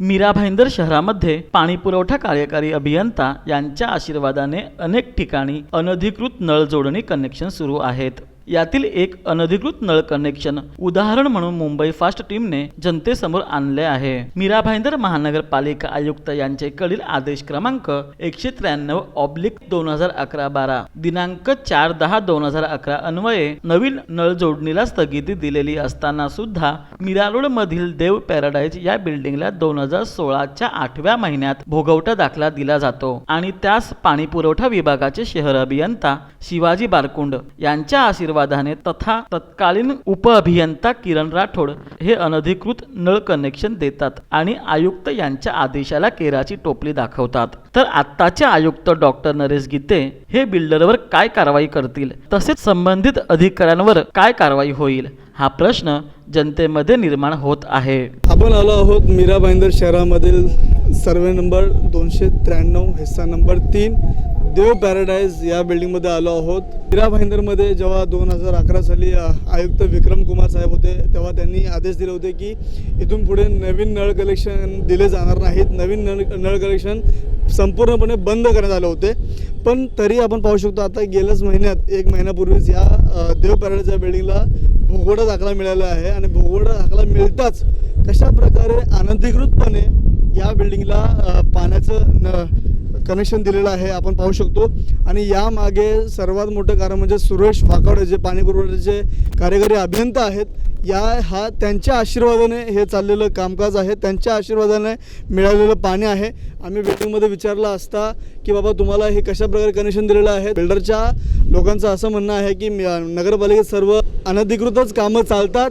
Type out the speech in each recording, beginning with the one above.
मीरा भाईंदर शहरामध्ये पाणी पुरवठा कार्यकारी अभियंता यांच्या आशीर्वादाने अनेक ठिकाणी अनधिकृत नळ जोडणी कनेक्शन सुरू आहेत. यातील एक अनधिकृत नळ कनेक्शन उदाहरण म्हणून मुंबई फास्ट टीमने जनतेसमोर आणले आहे. मीरा भाईंदर महानगरपालिका आयुक्त यांचेकडील आदेश क्रमांक एकशे त्र्याण्णव ऑब्लिक दोन हजार अकरा बारा. दिनांक चार दहा दोन हजार अकरा अन्वये नवीन नळ जोडणीला स्थगिती दिलेली असताना सुद्धा मीरा रोड मधील देव पॅराडाईज या बिल्डिंगला दोन हजार सोळाच्या आठव्या महिन्यात भोगवटा दाखला दिला जातो. आणि त्यास पाणी पुरवठा विभागाचे शहर अभियंता शिवाजी बारकुंड यांच्या आशीर्वाद आशीर्वादाने तथा तत्कालीन उपअभियंता किरण राठोड हे अनधिकृत नळ कनेक्शन देतात आणि आयुक्त यांच्या आदेशाला केराची टोपली दाखवतात. तर आत्ताचे आयुक्त डॉक्टर नरेश गीते हे बिल्डरवर काय कारवाई करतील तसेच संबंधित अधिकाऱ्यांवर काय कारवाई होईल हा प्रश्न जनतेमध्ये निर्माण होत आहे. आपण आलो आहोत मीरा भाईंदर शहरामधील सर्वे नंबर दोनशे त्र्याण्णव हिस्सा नंबर तीन देव पॅराडाईज या बिल्डिंगमध्ये आलो आहोत. हिरा भाईंदरमध्ये जेव्हा दोन हजार अकरा साली आयुक्त विक्रम कुमार साहेब होते तेव्हा त्यांनी आदेश दिले होते की इथून पुढे नवीन नळ कलेक्शन दिले जाणार नाहीत. नवीन नळ नळ कलेक्शन संपूर्णपणे बंद करण्यात आले होते. पण तरी आपण पाहू शकतो आता गेल्याच महिन्यात एक महिन्यापूर्वीच या देव पॅराडाईज या बिल्डिंगला भोगोडा दाखला मिळाला आहे आणि भोगोडा दाखला मिळताच कशा प्रकारे अनधिकृतपणे या बिल्डिंगला पाण्याचं न कनेक्शन दिलेलं आहे आपण पाहू शकतो. आणि यामागे सर्वात मोठं कारण म्हणजे सुरेश वाकावडे जे पाणी पुरवठ्याचे कार्यकारी अभियंता आहेत या हा त्यांच्या आशीर्वादाने हे चाललेलं कामकाज आहे. त्यांच्या आशीर्वादाने मिळालेलं पाणी आहे. आम्ही वेटिंगमध्ये विचारलं असता की बाबा तुम्हाला हे कशा प्रकारे कनेक्शन दिलेलं आहे? बिल्डरच्या लोकांचं असं म्हणणं आहे की नगरपालिकेत सर्व अनधिकृतच कामं चालतात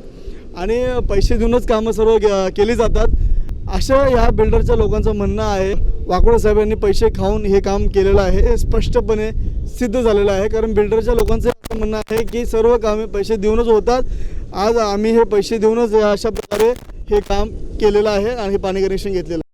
आणि पैसे देऊनच कामं सर्व केली जातात. अशा या बिल्डरच्या लोकांचं म्हणणं आहे. वाकोडे साहेबांनी पैसे खाऊन हे काम केलेलं आहे. हे स्पष्टपणे सिद्ध झालेलं आहे. कारण बिल्डरच्या लोकांचं म्हणणं आहे की सर्व कामे पैसे देऊनच होतात. आज आम्ही हे पैसे देऊनच अशा प्रकारे हे काम केलेलं आहे आणि हे पाणी कनेक्शन घेतलेलं आहे.